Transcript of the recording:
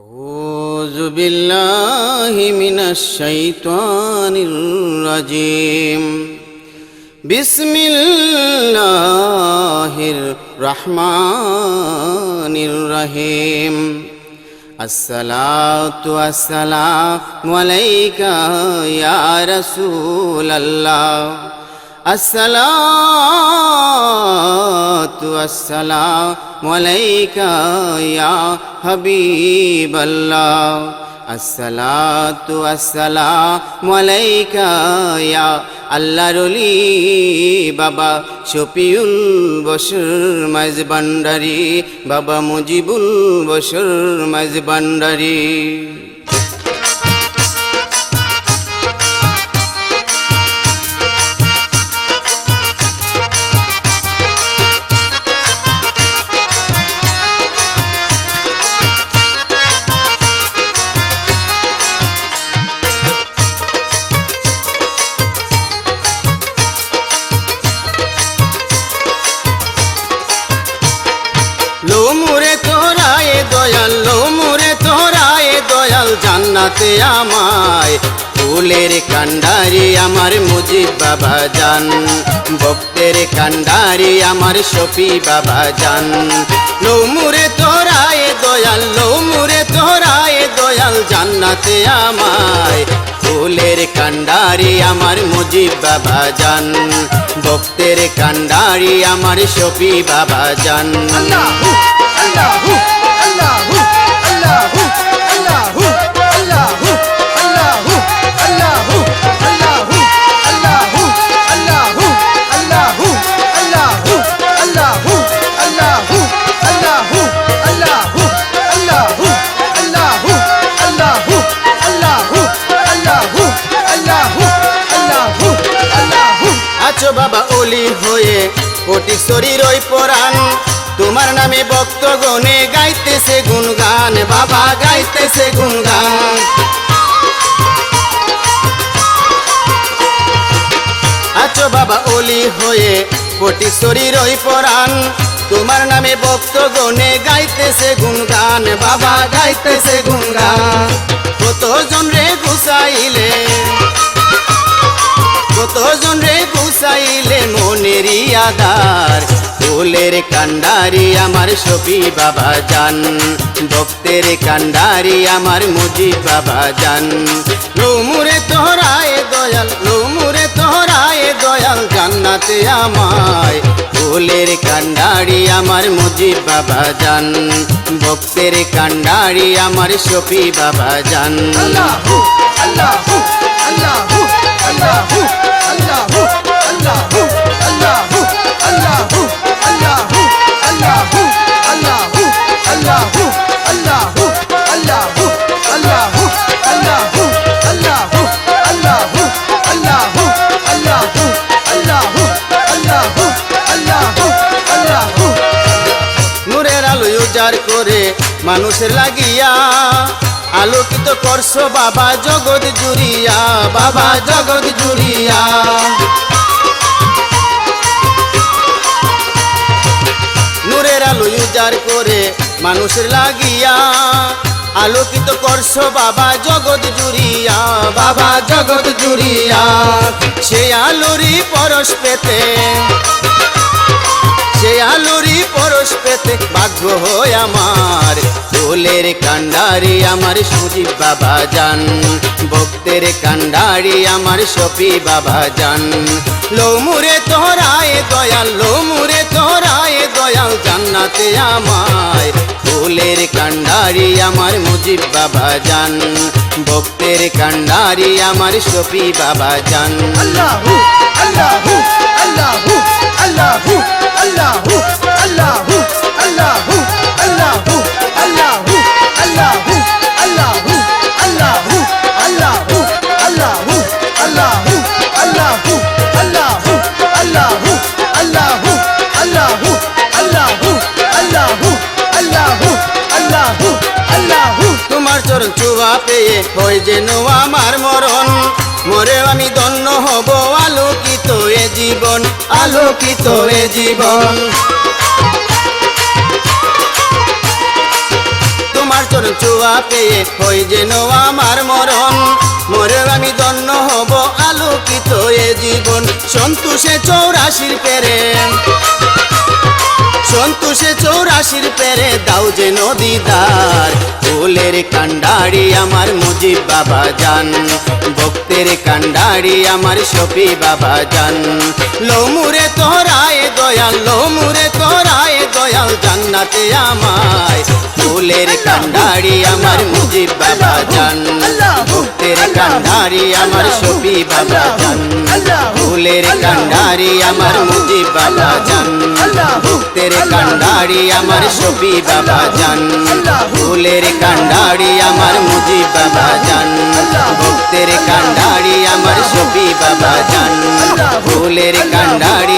أعوذ بالله من الشيطان الرجيم بسم الله الرحمن الرحيم الصلاة والسلام عليك يا رسول الله الصلاة والسلام عليك يا حبيب الله الصلاة والسلام عليك يا আল্লাহ রলি বাবা শফিউল বসর মাঝ ভান্ডারি বাবা মুজিবুল বসর মাঝ ভান্ডারি জান্নাতে আমায়। ফুলের কান্ডারি আমার মুজিব বাবা জান। ভক্তের কান্ডারি আমার শফি বাবা জান। লো মুরে তোরায়ে দয়াল লো মুরে তোরায়ে দয়াল জান্নাতে আমায়। ফুলের কান্ডারি আমার মুজিব বাবা জান। ভক্তের কান্ডারি আমার শফি বাবা Allahu, Allahu, কোটি শরীর ওই পরাণ। তোমার নামে ভক্তগণে গাইতেছে গুনগান বাবা গাইতেছে গুনগান আছো বাবা ওলি হয়ে কোটি শরীর ওই পরাণ। তোমার নামে ভক্তগণে গাইতেছে গুনগান বাবা গাইতেছে গুনগান কতজন রে গুসাইলে? আদার ফুলের কান্ডারি আমার শফি বাবা জান। ভক্তের কান্ডারি আমার মুজি বাবা জান। লোমুরে তোহরায় দয়াল লোমুরে তোহরায় দয়াল জান্নাতে আমায়। ফুলের কান্ডারি আমার মুজি বাবা জান। ভক্তের কান্ডারি আমার শফি বাবা জান। Allahu, Allahu, উজাড় করে মানুষের লাগিয়া। আলোকিত করছ বাবা জগৎ জুড়িয়া, বাবা জগৎ জুড়িয়া। নূরের আলো উজাড় করে মানুষের লাগিয়া। আলোকিত করছ বাবা জগৎ জুড়িয়া, বাবা জগৎ জুড়িয়া। সে আলোরই পরশ পেতে, সে আলোরই পরশ পেতে ভাগ্য হয় আমার। ফুলের কান্ডারি আমার সুজীব বাবা জান। ভক্তের কান্ডারি আমার শফি বাবা জান। লোমুরে তোহরায় দয়াল লোমুরে তোহরায় দয়াল জান্নাতে আমায়। ফুলের কান্ডারি আমার মুজিব বাবা জান। ভক্তের কান্ডারি আমার শফি বাবা জান। Allahu, Allahu, চরণ চুবা পেয়ে হয় যেন আমার মরণ। মরে আমি ধন্য হব, আলোকিত এ জীবন, আলোকিত এ জীবন। তোমার চরণ চুয়া পেয়ে হই যেন আমার মরণ। মরে আমি ধন্য হব, আলোকিত এ জীবন, সন্তোষে চৌরাশির পেরে সন্তোষে চৌরাশির পেরে দাও যে নদীদার। ফুলের কান্ডারি আমার মুজিব বাবা জান। ভক্তের কান্ডারি আমার শফি বাবা জান। লোমুরে তোরায় দয়াল লোমুরে তোরায় দয়াল জান্নাতে আমায়। ফুলের কান্ডারি আমার মুজিব বাবা জান। ভক্তের কান্ডারি আমার শফি বাবা জান। ফুলের কান্ডারি আমার মুজিব বাবা জান। ভক্তের কান্ডারি আমার শফি বাবা জান ফুলের কান্ডারি আমার মুজিব বাবা জান ভক্তের কান্ডারি আমার শফি বাবা জান ফুলের কান্ডারি